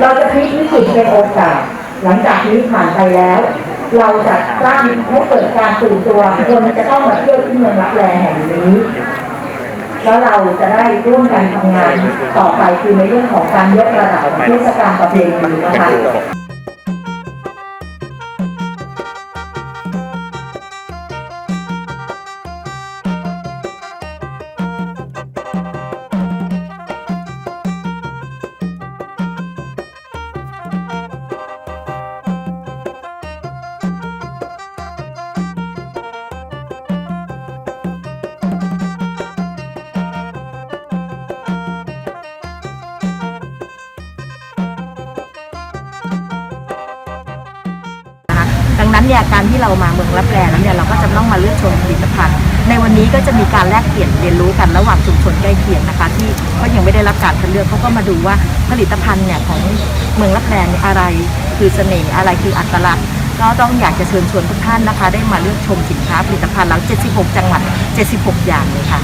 เราจะพลิกวิกฤตเป็นโอกาส หลังจากนี้ผ่านไปแล้ว เราจะสร้างให้เกิดการตื่นตัวคนจะต้องมาเที่ยวที่เมืองรับแลแห่งนี้ แล้วเราจะได้ร่วมกันทำงานต่อไปคือในเรื่องของการยกระดับเทศกาลประเพณีนะคะ เนี่ยการที่เรามาเมืองรับแลนั้นเนี่ยเราก็จะต้องมาเลือกชมผลิตภัณฑ์ ในวันนี้ก็จะมีการแลกเปลี่ยนเรียนรู้กันระหว่างชุมชนใกล้เคียงนะคะ ที่ก็ยังไม่ได้รับการคัดเลือกเขาก็มาดูว่าผลิตภัณฑ์เนี่ยของเมืองรับแลเนี่ยอะไรคือเสน่ห์อะไรคืออัตลักษณ์ก็ต้องอยากจะเชิญชวนทุกท่านนะคะ ได้มาเลือกชมสินค้าผลิตภัณฑ์เรา76 จังหวัด 76 อย่างเลยค่ะ